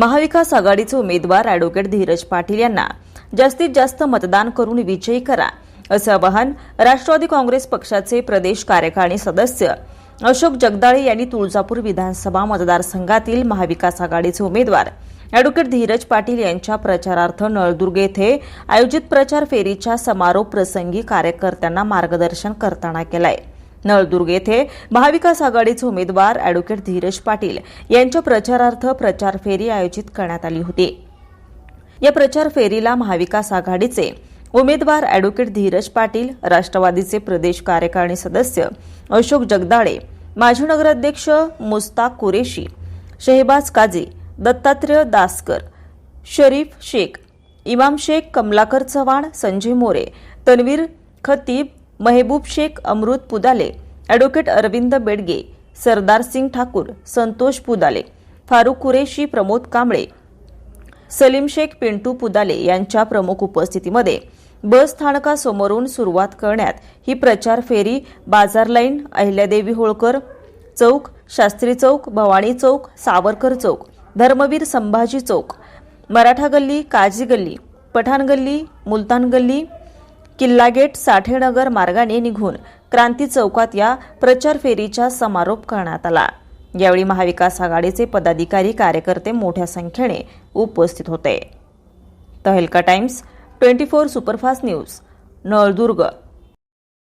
महाविकास आघाडीचे उमेदवार अॅडव्होकेट धीरज पाटील यांना जास्तीत जास्त मतदान करून विजयी करा असं आवाहन राष्ट्रवादी काँग्रेस पक्षाचे प्रदेश कार्यकारिणी सदस्य अशोक जगदाळे यांनी तुळजापूर विधानसभा मतदारसंघातील महाविकास आघाडीचे उमेदवार अॅडव्होकेट धीरज पाटील यांच्या प्रचारार्थ नळदुर्ग येथे आयोजित प्रचार फेरीच्या समारोप प्रसंगी कार्यकर्त्यांना मार्गदर्शन करताना केलंय. नळदुर्ग येथे महाविकास आघाडीचे उमेदवार अॅडव्होकेट धीरज पाटील यांच्या प्रचारार्थ प्रचार फेरी आयोजित करण्यात आली होती. या प्रचार फेरीला महाविकास आघाडीचे उमेदवार अॅडव्होकेट धीरज पाटील राष्ट्रवादीचे प्रदेश कार्यकारिणी सदस्य अशोक जगदाळे माजी नगराध्यक्ष मुस्ताक कुरेशी शहेबाज काझी दत्तात्रय दासकर शरीफ शेख इमाम शेख कमलाकर चव्हाण संजय मोरे तन्वीर खतीब महेबूब शेख अमृत पुदाले ॲडव्होकेट अरविंद बेडगे सरदार सिंग ठाकूर संतोष पुदाले फारुख कुरेशी प्रमोद कांबळे सलीम शेख पिंटू पुदाले यांच्या प्रमुख उपस्थितीमध्ये बस स्थानकासमोरून सुरुवात करण्यात ही प्रचार फेरी बाजार लाईन अहिल्यादेवी होळकर चौक शास्त्री चौक भवानी चौक सावरकर चौक धर्मवीर संभाजी चौक मराठा गल्ली काजी गल्ली पठाण गल्ली मुलतान गल्ली किल्ला गेट साठेनगर मार्गाने निघून क्रांती चौकात या प्रचार फेरीचा समारोप करण्यात आला. यावेळी महाविकास आघाडीचे पदाधिकारी कार्यकर्ते मोठ्या संख्येने उपस्थित होते. Tehelka Times twenty four superfast news Naldurg.